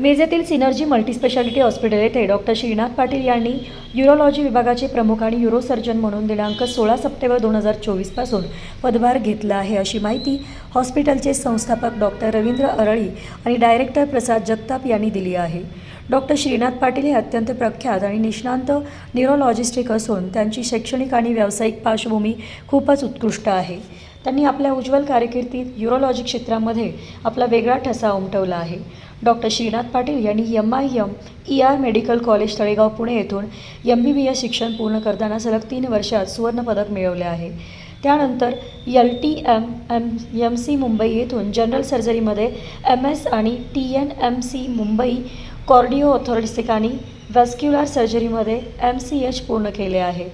मिरजेतील Synergy multispeciality hospital येथे doctor Shrinath Patil यांनी युरोलॉजी विभागाचे प्रमुख आणि युरोसर्जन म्हणून दिनांक सोळा सप्टेंबर दोन हजार चोवीसपासून पदभार घेतला आहे अशी माहिती हॉस्पिटलचे संस्थापक डॉक्टर रवींद्र अरळी आणि डायरेक्टर प्रसाद जगताप यांनी दिली आहे. डॉक्टर श्रीनाथ पाटील हे अत्यंत प्रख्यात आणि निष्णांत न्यूरोलॉजिस्टिक असून त्यांची शैक्षणिक आणि व्यावसायिक पार्श्वभूमी खूपच उत्कृष्ट आहे. त्यांनी आपल्या उज्ज्वल कारकिर्दीत युरोलॉजी क्षेत्रामध्ये आपला वेगळा ठसा उमटवला आहे. डॉक्टर श्रीनाथ पाटील यांनी M I M E R medical college Talegaon Pune येथून एम बी बी एस शिक्षण पूर्ण करताना सलग तीन वर्षात सुवर्णपदक मिळवले आहे. त्यानंतर L T M M M C Mumbai येथून जनरल सर्जरीमध्ये एम एस आणि T N M C Mumbai cardio thoracic आणि वॅस्क्युलर सर्जरीमध्ये एम सी एच पूर्ण केले आहे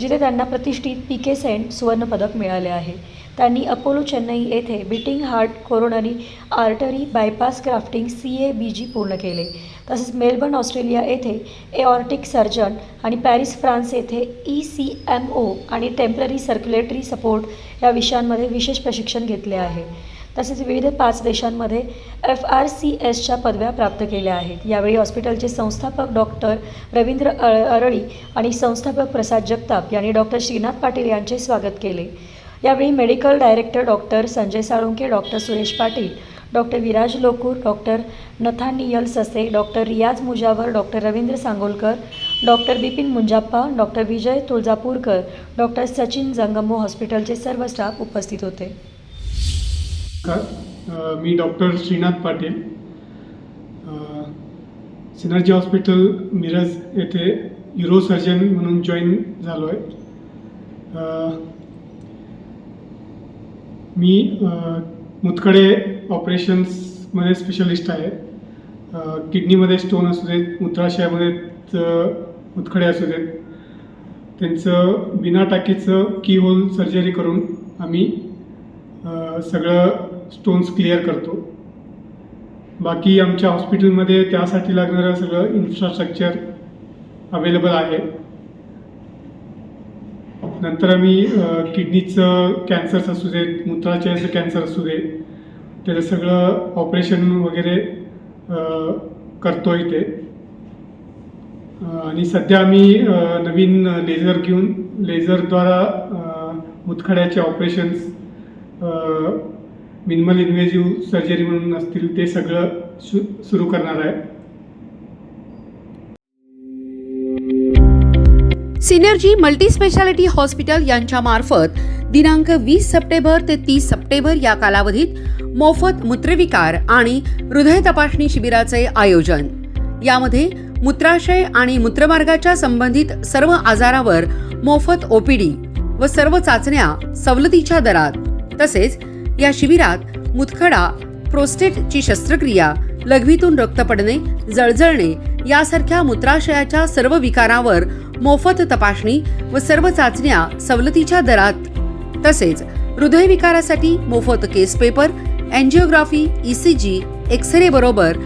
जिथे त्यांना प्रतिष्ठित पी के सेंट सुवर्णपदक मिळाले आहे. त्यांनी अपोलो चेन्नई येथे beating heart coronary artery bypass grafting C A B G पूर्ण केले. तसेच मेलबर्न ऑस्ट्रेलिया येथे एऑर्टिक सर्जन आणि पॅरिस फ्रान्स येथे ई सी एम ओ आणि टेंपररी सर्क्युलेटरी सपोर्ट या विषयांमध्ये विशेष प्रशिक्षण घेतले आहे. तसेच विविध पाच देशांमध्ये एफ आर सी एसच्या पदव्या प्राप्त केल्या आहेत. यावेळी हॉस्पिटलचे संस्थापक डॉक्टर रवींद्र अरळी आणि संस्थापक प्रसाद जगताप यांनी डॉक्टर श्रीनाथ पाटील यांचे स्वागत केले. यावेळी medical director doctor Sanjay Salunke doctor Suresh Patil doctor Viraj Lokur doctor Nathaniel Sase doctor Riyaz Mujawar doctor Ravindra Sangolkar doctor Bipin Munjappa doctor Vijay Tuljapurkar doctor Sachin Jangamo हॉस्पिटलचे सर्व staff उपस्थित होते. नमस्कार. मी doctor Shrinath Patil. Synergy hospital Miraj येथे urosurgeon म्हणून join झालो आहे मी मुतकडे मुतखडे ऑपरेशन्समध्ये स्पेशलिस्ट आहे. किडनीमध्ये स्टोन असू देत मूत्राशयामध्ये मुतखडे असू देत. त्यांचं बिना टाकीचं की होल सर्जरी करून आम्ही सगळं स्टोन्स क्लिअर करतो. बाकी आमच्या हॉस्पिटलमध्ये त्यासाठी लागणारं सगळं इन्फ्रास्ट्रक्चर अवेलेबल आहे. नंतर आम्ही किडनीचं कॅन्सर्स असू देत मूत्राचे कॅन्सर असू दे त्याचं सगळं ऑपरेशन वगैरे करतो इथे आणि सध्या आम्ही नवीन लेझर घेऊन लेझरद्वारा मुतखड्याचे ऑपरेशन्स मिनिमल इन्व्हेजिव्ह सर्जरी म्हणून असतील ते सगळं सु सुरू करणार आहे. सिनर्जी मल्टीस्पेशालिटी हॉस्पिटल यांच्या मार्फत दिनांक वीस सप्टेंबर ते तीस सप्टेंबर या कालावधीत मोफत मूत्रविकार आणि हृदय तपासणी शिबिराचे आयोजन. यामध्ये मूत्राशय आणि मूत्रमार्गाच्या संबंधित सर्व आजारावर मोफत ओपीडी व सर्व चाचण्या सवलतीच्या दरात तसेच या शिबिरात मुतखडा प्रोस्टेटची शस्त्रक्रिया लघवीतून रक्त पडणे जळजळणे यासारख्या मूत्राशयाच्या सर्व विकारावर मोफत तपासणी व सर्व चाचण्या सवलतीच्या दरात. तसेच हृदयविकारासाठी मोफत case paper angiography ECG x-ray बरोबर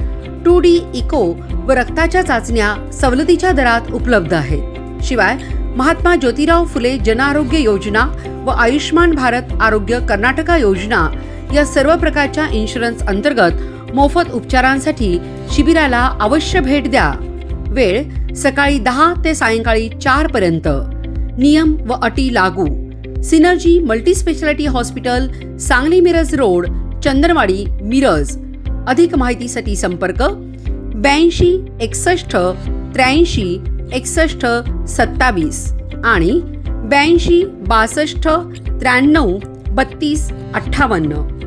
टू डी इको व रक्ताच्या चाचण्या सवलतीच्या दरात उपलब्ध आहेत. शिवाय महात्मा ज्योतिराव फुले जनआरोग्य योजना व आयुष्मान भारत आरोग्य कर्नाटका योजना या सर्व प्रकारच्या इन्शुरन्स अंतर्गत मोफत उपचारांसाठी शिबिराला अवश्य भेट द्या. वेळ सकाळी दहा ते सायंकाळी चार पर्यंत. नियम व अटी लागू. Synergy multispeciality hospital Sangli Miraj road Chandanwadi Miraj. अधिक माहितीसाठी संपर्क ब्याऐंशी एकसष्ट त्र्याऐंशी एकसष्ट सत्तावीस आणि ब्याऐंशी बासष्ट त्र्याण्णव बत्तीस अठ्ठावन्न.